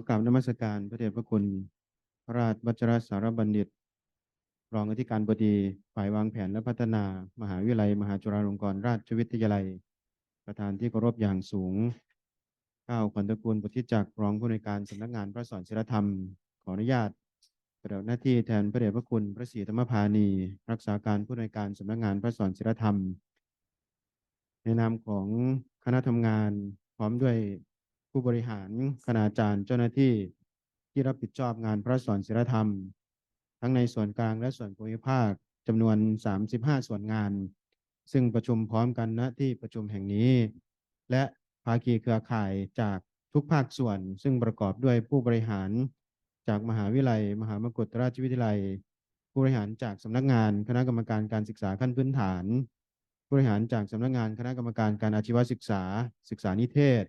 อกราบนมัสการพระเดชพระคุณพระราชวัชรสารบัณฑิต รองอธิการบดีฝ่ายวางแผนและพัฒนา มหาวิทยาลัย มหาจุฬาลงกรณราชวิทยาลัย ประธานที่เคารพอย่างสูงข้าวขวัญตระกูลบุตรจักรรองผู้ในวยการสำนักงานพระสอนศิลธรรม ขออนุญาตปฏิบัติหน้าที่แทนพระเดชพระคุณพระศรีธรรมพานี รักษาการผู้ในวยการสำนักงานพระสอนศิลธรรม ในนามของคณะทำงานพร้อมด้วย ผู้บริหารคณาจารย์เจ้าหน้าที่ที่รับผิดชอบงานพระสอนศิลธรรม ทั้งในส่วนกลางและส่วนภูมิภาคจำนวน 35 ส่วนงาน ซึ่งประชุมพร้อมกันณที่ประชุมแห่งนี้ และภาคีเครือข่ายจากทุกภาคส่วน ซึ่งประกอบด้วยผู้บริหารจากมหาวิทยาลัย มหามกุฏราชวิทยาลัย ผู้บริหารจากสำนักงานคณะกรรมการการศึกษาขั้นพื้นฐาน ผู้บริหารจากสำนักงานคณะกรรมการการอาชีวศึกษา ศึกษานิเทศ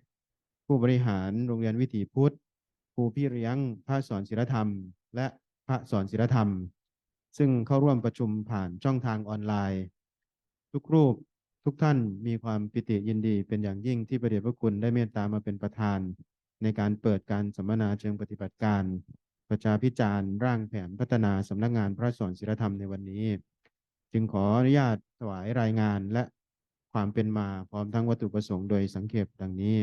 ผู้บริหารโรงเรียนวิถีพุทธครูพี่เลี้ยงพระสอนศิลธรรม และพระสอนศิลธรรม ซึ่งเข้าร่วมประชุมผ่านช่องทางออนไลน์ ทุกรูปทุกท่านมีความปิติยินดีเป็นอย่างยิ่งที่พระเดชพระคุณได้เมตตามาเป็นประธาน ในการเปิดการสัมมนาเชิงปฏิบัติการ ประชาพิจารณ์ร่างแผนพัฒนาสำนักงานพระสอนศิลธรรมในวันนี้ จึงขออนุญาตถวายรายงานและความเป็นมาพร้อมทั้งวัตถุประสงค์โดยสังเขปดังนี้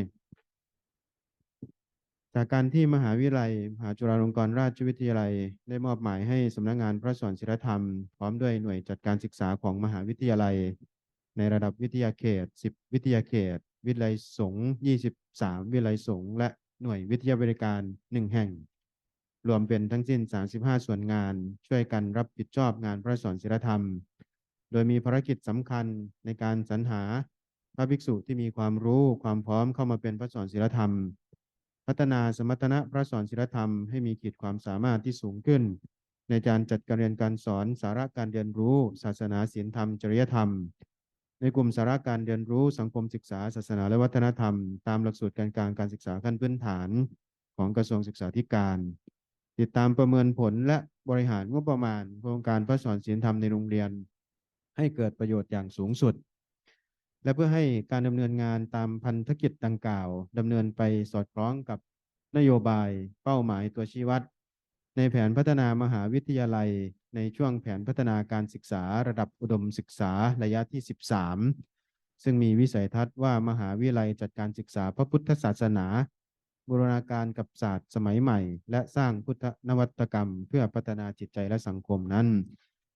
จากการที่มหาวิทยาลัย มหาจุฬาลงกรณราชวิทยาลัย ได้มอบหมายให้สำนักงานพระสอนศิลธรรม พร้อมด้วยหน่วยจัดการศึกษาของมหาวิทยาลัย ในระดับวิทยาเขต 10 วิทยาเขต วิทยาลัยสงฆ์23 วิทยาลัยสงฆ์และหน่วยวิทยาบริการ 1 แห่ง รวมเป็นทั้งสิ้น 35 ส่วนงาน ช่วยกันรับผิดชอบงานพระสอนศิลธรรม โดยมีภารกิจสำคัญในการสรรหาพระภิกษุที่มีความรู้ความพร้อมเข้ามาเป็นพระสอนศิลธรรม พัฒนาสมรรถนะพระสอนศิลธรรมให้มีขีดความสามารถที่สูงขึ้น ในการจัดการเรียนการสอนสาระการเรียนรู้ ศาสนาศีลธรรม จริยธรรม ในกลุ่มสาระการเรียนรู้สังคมศึกษา ศาสนาและวัฒนธรรม ตามหลักสูตรการกลางการศึกษาขั้นพื้นฐาน ของกระทรวงศึกษาธิการ ติดตามประเมินผลและบริหารงบประมาณ โครงการพระสอนศีลธรรมในโรงเรียน ให้เกิดประโยชน์อย่างสูงสุด และเพื่อให้การดำเนินงานตามพันธกิจดังกล่าวดำเนินไปสอดคล้องกับนโยบายเป้าหมายตัวชี้วัด ในแผนพัฒนามหาวิทยาลัย ในช่วงแผนพัฒนาการศึกษาระดับอุดมศึกษาระยะที่ 13 ซึ่งมีวิสัยทัศน์ว่ามหาวิทยาลัยจัดการศึกษาพระพุทธศาสนา บูรณาการกับศาสตร์สมัยใหม่ และสร้างพุทธนวัตกรรม เพื่อพัฒนาจิตใจและสังคมนั้น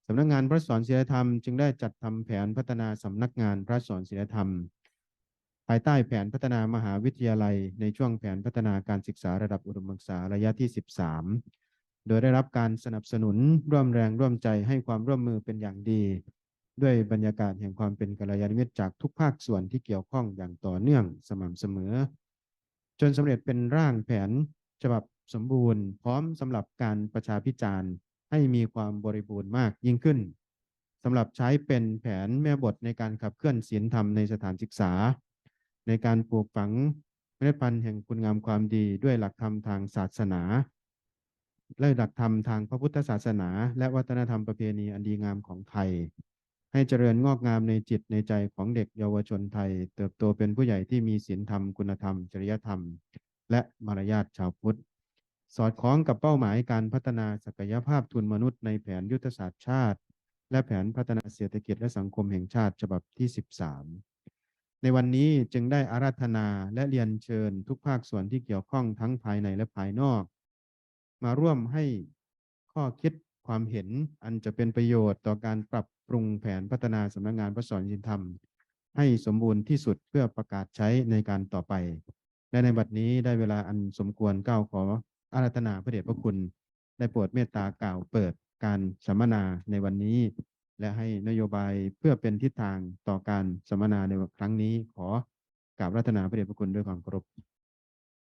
สำนักงานพระสอนศิลธรรมจึงได้จัดทำแผนพัฒนาสำนักงานพระสอนศิลธรรม ภายใต้แผนพัฒนามหาวิทยาลัย ในช่วงแผนพัฒนาการศึกษาระดับอุดมศึกษาระยะที่ 13 โดยได้รับการสนับสนุนร่วมแรงร่วมใจให้ความร่วมมือเป็นอย่างดี ด้วยบรรยากาศแห่งความเป็นกัลยาณมิตรจากทุกภาคส่วนที่เกี่ยวข้องอย่างต่อเนื่องสม่ำเสมอ จนสำเร็จเป็นร่างแผนฉบับสมบูรณ์ พร้อมสำหรับการประชาพิจารณ์ ให้มีความบริบูรณ์มากยิ่งขึ้นสำหรับใช้เป็นแผนแม่บทในการขับเคลื่อนศีลธรรมในสถานศึกษา ในการปลูกฝังเมล็ดพันธุ์แห่งคุณงามความดีด้วยหลักธรรมทางศาสนาและหลักธรรมทางพระพุทธศาสนา และวัฒนธรรมประเพณีอันดีงามของไทย ให้เจริญงอกงามในจิตในใจของเด็กเยาวชนไทย เติบโตเป็นผู้ใหญ่ที่มีศีลธรรมคุณธรรม จริยธรรม และมารยาทชาวพุทธ สอดคล้องกับเป้าหมายการพัฒนาศักยภาพทุนมนุษย์ในแผนยุทธศาสตร์ชาติ และแผนพัฒนาเศรษฐกิจและสังคมแห่งชาติฉบับที่ 13 ในวันนี้จึงได้อาราธนาและเรียนเชิญทุกภาคส่วนที่เกี่ยวข้องทั้งภายในและภายนอก มาร่วมให้ข้อคิดความเห็นอันจะเป็นประโยชน์ต่อการปรับปรุงแผนพัฒนาสำนักงานพระสอนยินธรรม ให้สมบูรณ์ที่สุดเพื่อประกาศใช้ในการต่อไป และในบัดนี้ได้เวลาอันสมควรก้าวขอ อาราธนาพระเดชพระคุณ ได้โปรดเมตตากล่าวเปิดการสัมมนาในวันนี้ และให้นโยบายเพื่อเป็นทิศทางต่อการสัมมนาในครั้งนี้ ขอกราบรัตนาพระเดชพระคุณด้วยความเคารพ